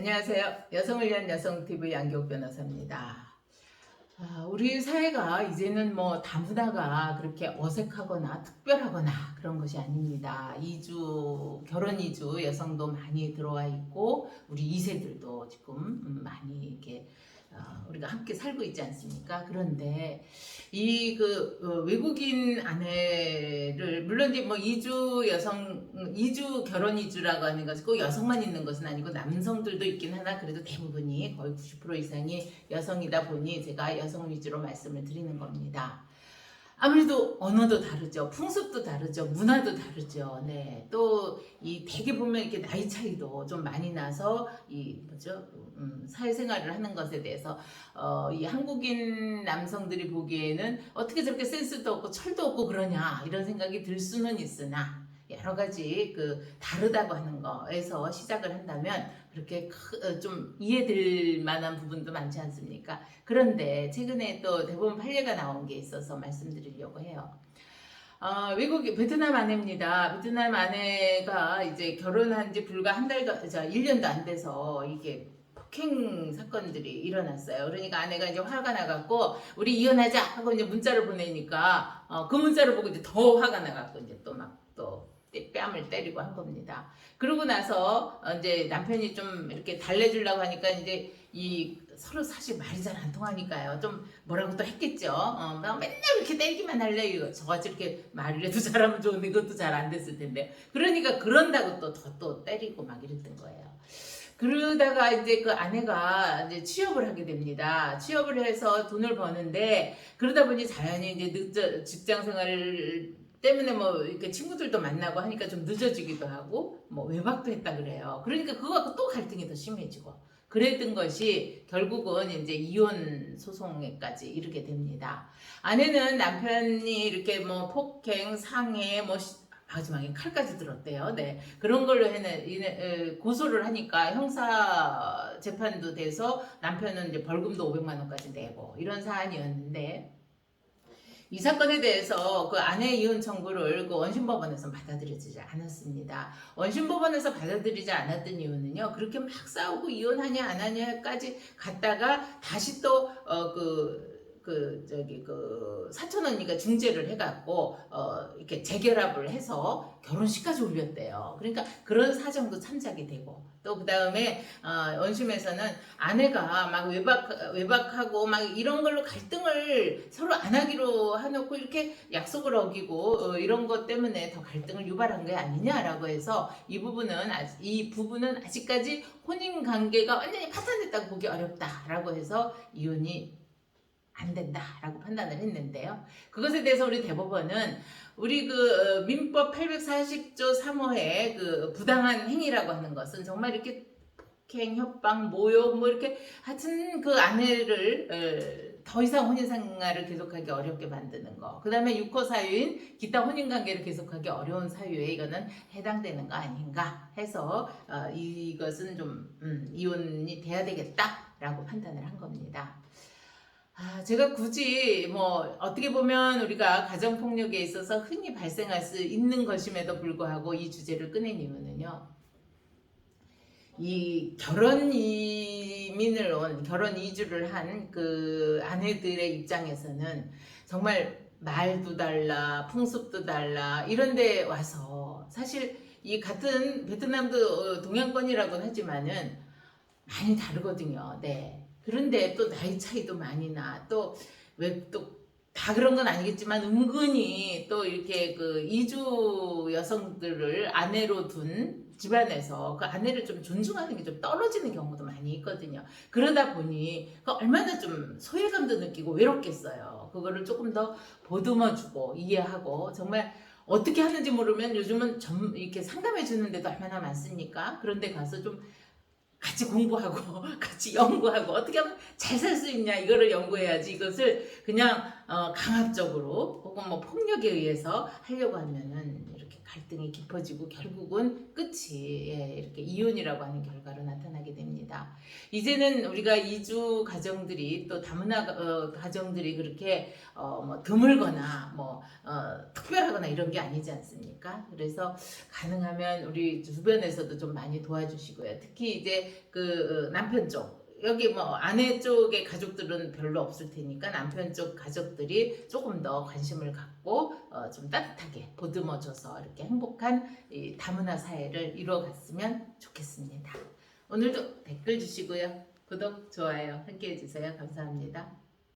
안녕하세요. 여성을 위한 여성 TV 양경 변호사입니다. 아, 우리 사회가 이제는 뭐 다문화가 그렇게 어색하거나 특별하거나 그런 것이 아닙니다. 이주 결혼 이주 여성도 많이 들어와 있고 우리 2세들도 지금 음, 많이 이렇게 어, 우리가 함께 살고 있지 않습니까? 그런데 이 그 외국인 아내를 물론 이제 뭐 이주 여성 음, 이주 결혼 이주라고 하는 것이 꼭 여성만 있는 것은 아니고 남성들도 있긴 하나 그래도 대부분이 거의 90% 이상이 여성이다 보니 제가 여성 위주로 말씀을 드리는 겁니다. 아무래도 언어도 다르죠. 풍습도 다르죠. 문화도 다르죠. 네. 또이 대개 보면 이렇게 나이 차이도 좀 많이 나서 이 뭐죠? 음, 사회생활을 하는 것에 대해서 어, 이 한국인 남성들이 보기에는 어떻게 저렇게 센스도 없고 철도 없고 그러냐 이런 생각이 들 수는 있으나 여러 가지 그 다르다고 하는 거에서 시작을 한다면 그렇게 크- 어, 좀 이해될 만한 부분도 많지 않습니까? 그런데 최근에 또 대법원 판례가 나온 게 있어서 말씀드리려고 해요. 어, 외국 베트남 아내입니다. 베트남 아내가 이제 결혼한 지 불과 한 달, 저 1년도 안 돼서 이게 폭행 사건들이 일어났어요. 그러니까 아내가 이제 화가 나갖고 우리 이혼하자 하고 이제 문자를 보내니까 어, 그 문자를 보고 이제 더 화가 나갖고 이제 또막또 뺨을 때리고 한 겁니다. 그러고 나서 어, 이제 남편이 좀 이렇게 달래주려고 하니까 이제 이 서로 사실 말이 잘 안 통하니까요. 좀 뭐라고 또 했겠죠. 어, 막 맨날 이렇게 때리기만 할래 이거 저같이 이렇게 말을 해도 잘하면 좋은데 그것도 잘 안 됐을 텐데. 그러니까 그런다고 또더또 때리고 막 이랬던 거예요. 그러다가 이제 그 아내가 이제 취업을 하게 됩니다. 취업을 해서 돈을 버는데 그러다 보니 자연히 이제 늦어 직장 생활 때문에 뭐 이렇게 친구들도 만나고 하니까 좀 늦어지기도 하고 뭐 외박도 했다 그래요. 그러니까 그거 갖고 또 갈등이 더 심해지고 그랬던 것이 결국은 이제 이혼 소송에까지 이르게 됩니다. 아내는 남편이 이렇게 뭐 폭행, 상해, 뭐 시- 마지막에 칼까지 들었대요. 네. 그런 걸로 해는 고소를 하니까 형사 재판도 돼서 남편은 이제 벌금도 500만 원까지 내고 이런 사안이었는데 이 사건에 대해서 그 아내 이혼 청구를 그 원심법원에서 받아들여지지 않았습니다. 원심법원에서 받아들이지 않았던 이유는요. 그렇게 막 싸우고 이혼하냐 안 하냐까지 갔다가 다시 또어 그그 저기 그 사촌 언니가 중재를 해갖고 어 이렇게 재결합을 해서 결혼식까지 올렸대요. 그러니까 그런 사정도 참작이 되고 또 그 다음에 어 원심에서는 아내가 막 외박 외박하고 막 이런 걸로 갈등을 서로 안 하기로 해놓고 이렇게 약속을 어기고 어, 이런 것 때문에 더 갈등을 유발한 게 아니냐라고 해서 이 부분은 아직, 이 부분은 아직까지 혼인 관계가 완전히 파탄됐다고 보기 어렵다라고 해서 이혼이 안 된다라고 판단을 했는데요. 그것에 대해서 우리 대법원은 우리 그 어, 민법 840조 3호의 그 부당한 행위라고 하는 것은 정말 이렇게 폭행, 협박, 모욕 뭐 이렇게 하여튼 그 아내를 어, 더 이상 혼인 생활을 계속하기 어렵게 만드는 거. 그 다음에 육호 사유인 기타 혼인 관계를 계속하기 어려운 사유에 이거는 해당되는 거 아닌가 해서 어, 이것은 좀 음, 이혼이 돼야 되겠다라고 판단을 한 겁니다. 아, 제가 굳이 뭐 어떻게 보면 우리가 가정 폭력에 있어서 흔히 발생할 수 있는 것임에도 불구하고 이 주제를 꺼낸 이유는요. 이 결혼 이민을 온 결혼 이주를 한 그 아내들의 입장에서는 정말 말도 달라 풍습도 달라 이런데 와서 사실 이 같은 베트남도 어, 동양권이라고는 하지만은 많이 다르거든요. 네. 그런데 또 나이 차이도 많이 나. 또 왜 또 다 그런 건 아니겠지만 은근히 또 이렇게 그 이주 여성들을 아내로 둔 집안에서 그 아내를 좀 존중하는 게 좀 떨어지는 경우도 많이 있거든요. 그러다 보니 그 얼마나 좀 소외감도 느끼고 외롭겠어요. 그거를 조금 더 보듬어주고 이해하고 정말 어떻게 하는지 모르면 요즘은 점 이렇게 상담해 주는데도 얼마나 많습니까? 그런데 가서 좀 같이 공부하고 같이 연구하고 어떻게 하면 잘 살 수 있냐 이거를 연구해야지 이것을 그냥 어, 강압적으로 혹은 뭐 폭력에 의해서 하려고 하면은 이렇게 갈등이 깊어지고 결국은 끝이 예, 이렇게 이혼이라고 하는 결과로 나타나게 됩니다. 이제는 우리가 이주 가정들이 또 다문화 어, 가정들이 그렇게 어, 뭐 드물거나 뭐 어, 특별하거나 이런 게 아니지 않습니까? 그래서 가능하면 우리 주변에서도 좀 많이 도와주시고요. 특히 이제 그 어, 남편 쪽 여기 뭐 아내 쪽의 가족들은 별로 없을 테니까 남편 쪽 가족들이 조금 더 관심을 갖고 어, 좀 따뜻하게 보듬어줘서 이렇게 행복한 이 다문화 사회를 이루어갔으면 좋겠습니다. 오늘도 댓글 주시고요. 구독, 좋아요 함께 해주세요. 감사합니다.